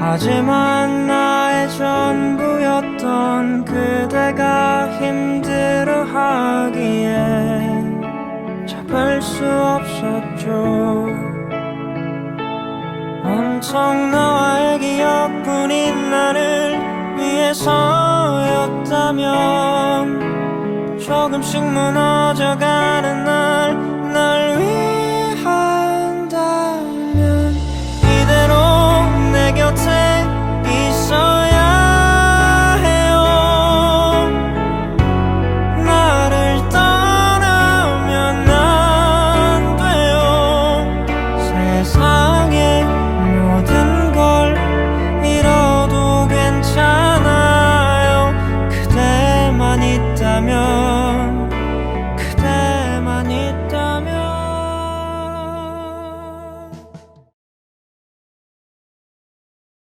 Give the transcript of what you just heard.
하지만 나의 전부였던 그대가 힘들어 하기에 잡을 수 없었죠. 온통 너와의 기억뿐인 나를 위해서였다면 조금씩 무너져가는 날 가면